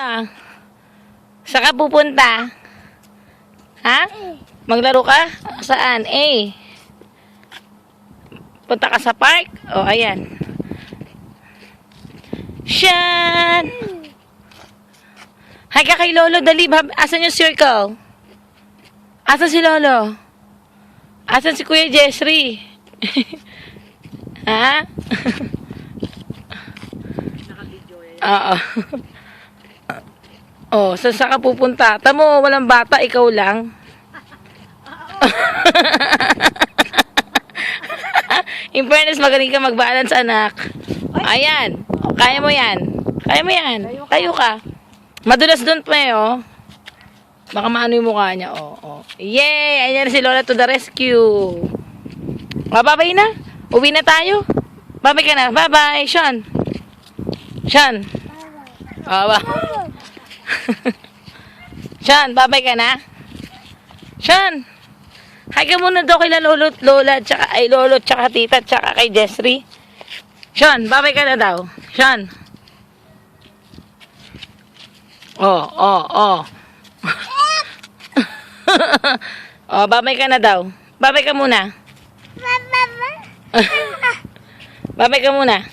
Ah, saan ka pupunta? Ha? Maglaro ka? Saan? Eh. Punta ka sa park? O, oh, ayan. Shan! Hi ka kay Lolo, dali. Asan yung circle? Asan si Lolo? Asan si Kuya Jessry? ha? Oo. Oh, saan saan ka pupunta? Tamo, walang bata, ikaw lang. In fairness, magaling ka mag-balance, anak. Ayan. Kaya mo yan. Kaya mo yan. Tayo ka. Madulas doon pa eh, oh. Baka maano yung mukha niya, oh. oh. Yay! Ayan na si Lola to the rescue. Bababay na. Uwi na tayo. Babay ka na. Bye-bye, Sean. Sean. Oh, ba- Sean, babay ka na? Sean, hi ka muna daw kay lolo, lola, tsaka, ay lolo, tsaka tita, tsaka kay Jessry. Sean, babay ka na daw. Sean. Oh, oh, oh. oh, babay ka na daw. Babay ka muna. babay ka muna.